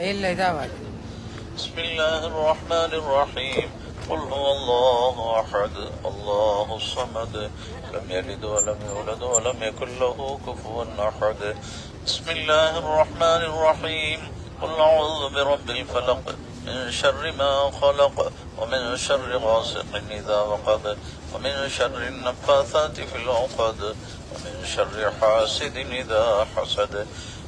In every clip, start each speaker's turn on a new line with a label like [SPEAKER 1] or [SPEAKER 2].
[SPEAKER 1] إلا إذا بعد
[SPEAKER 2] بسم الله الرحمن الرحيم. قل هو الله أحد الله الصمد. لم يلد ولم يولد ولم يكن له كفوا أحد. بسم الله الرحمن الرحيم. قل أعوذ برب الفلق. من شر ما خلق ومن شر غاسق إذا وقد. ومن شر النفاثات في العقد ومن شر حاسد إذا حسد.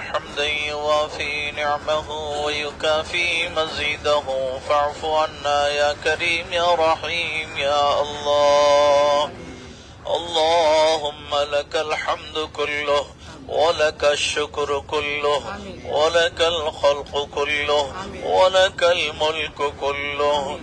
[SPEAKER 2] حمدا يوافي نعمه ويكافي مزيده. فاعف عنا يا كريم يا رحيم يا الله. اللهم لك الحمد كله ولك الشكر كله ولك الخلق كله ولك الملك كله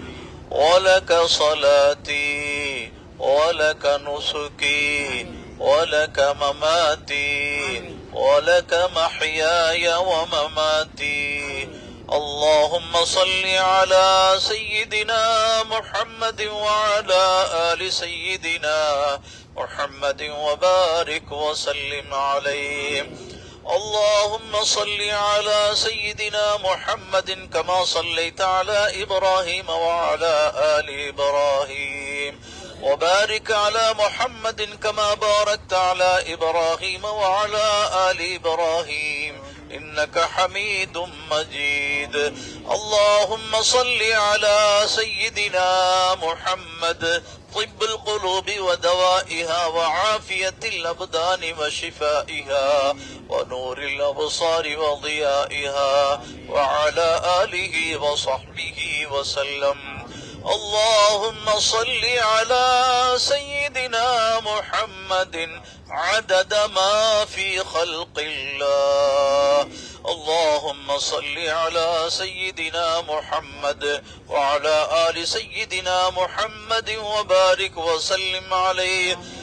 [SPEAKER 2] ولك صلاتي ولك نسكي ولك مماتي ولك محياي ومماتي. اللهم صل على سيدنا محمد وعلى آل سيدنا محمد وبارك وسلم عليه. اللهم صل على سيدنا محمد كما صليت على إبراهيم وعلى آل إبراهيم. وبارك على محمد كما باركت على إبراهيم وعلى آل إبراهيم إنك حميد مجيد. اللهم صل على سيدنا محمد طب القلوب ودوائها وعافية الأبدان وشفائها ونور الأبصار وضيائها وعلى آله وصحبه وسلم. اللهم صل على سيدنا محمد عدد ما في خلق الله. اللهم صل على سيدنا محمد وعلى آل سيدنا محمد وبارك وسلم عليه.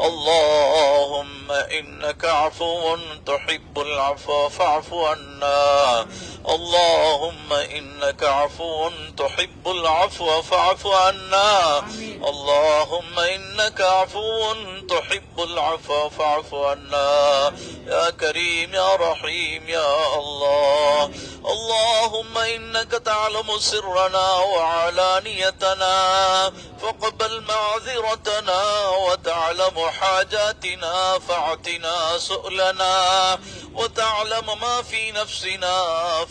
[SPEAKER 2] اللهم إنك عفو تحب العفو فاعف عنا اللهم إنك عفو تحب العفو فاعف عنا اللهم إنك عفو تحب العفو فاعف عنا يا كريم يا رحيم يا الله اللهم إنك تعلم سرنا وعلانيتنا فاقبل معذرتنا وتعلم حاجاتنا فاعتنا سؤلنا وتعلم ما في نفسنا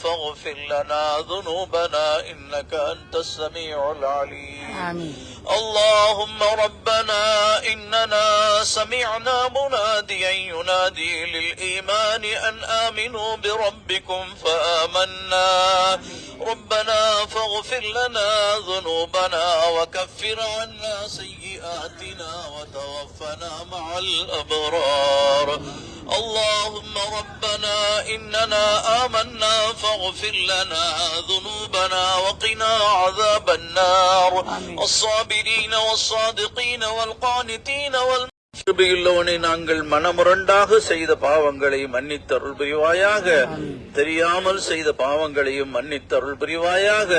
[SPEAKER 2] فاغفر لنا ذنوبنا إنك أنت السميع العليم.
[SPEAKER 1] آمين.
[SPEAKER 2] اللهم ربنا إننا سمعنا مناديا ينادي للإيمان أن آمنوا بربكم فآمنا. ربنا فاغفر لنا ذنوبنا وكفر عنا سيئاتنا وتوفنا مع الأبرار. اللهم ربنا إننا آمنا فاغفر لنا ذنوبنا وقنا عذاب النار. الصابرين والصادقين والقانتين وال கிருபையுள்ளவனை நாங்கள் மனமுரண்டாக செய்த பாவங்களை மன்னித்தருள் புரிவாயாக. தெரியாமல் செய்த பாவங்களையும் மன்னித்தருள் புரிவாயாக.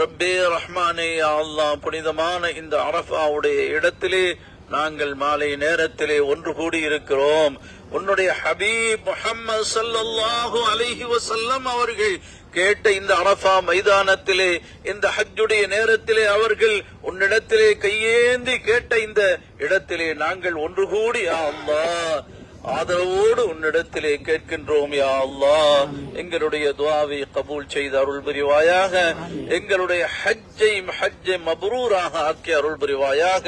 [SPEAKER 2] ரப்பே ரஹ்மானே யா அல்லாஹ் புனிதமான இந்த அரஃபாவுடைய இடத்திலே நாங்கள் மாலை நேரத்திலே ஒன்று கூடி இருக்கிறோம் உன்னுடைய ஹபீப் முஹம்மது சல்லாஹு அலைஹி வசல்லம் அவர்கள் கேட்ட இந்த அரபா மைதானத்திலே இந்த ஹஜ்ஜுடைய நேரத்திலே அவர்கள் உன்னிடத்திலே கையேந்தி கேட்ட இந்த இடத்திலே நாங்கள் ஒன்று கூடி யா ஆதரவோடு உன்னிடத்திலே கேட்கின்றோம் யா அல்லாஹ். எங்களுடைய துவாவை கபூல் செய்த அருள் புரிவாயாக. எங்களுடைய ஹஜ்ஜை ஹஜ்ஜை மபரூராக ஆக்கி அருள் புரிவாயாக.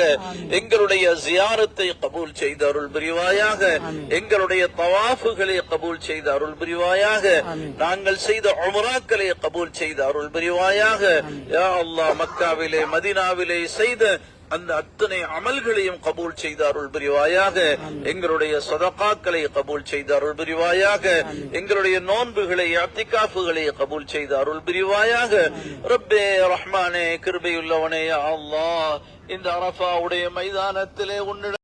[SPEAKER 2] எங்களுடைய ஜியாரத்தை கபூல் செய்த அருள் புரிவாயாக. எங்களுடைய தவாஃபுகளை கபூல் செய்த அருள் புரிவாயாக. நாங்கள் செய்த உமராக்களை கபூல் செய்த அருள் புரிவாயாக. யா அல்லாஹ் மக்காவிலே மதினாவிலே செய்த அந்த அத்தனை அமல்களையும் கபூல் செய்து அருள் புரிவாயாக எங்களுடைய சதகாக்களை கபூல் செய்து அருள் புரிவாயாக எங்களுடைய நோன்புகளை அத்திகாஃபுகளை கபூல் செய்து அருள் புரிவாயாக ரப்பே ரஹ்மானே கிருபையுள்ளவனே யா அல்லாஹ் இந்த அரஃபாவுடைய மைதானத்திலே உன்னிடம்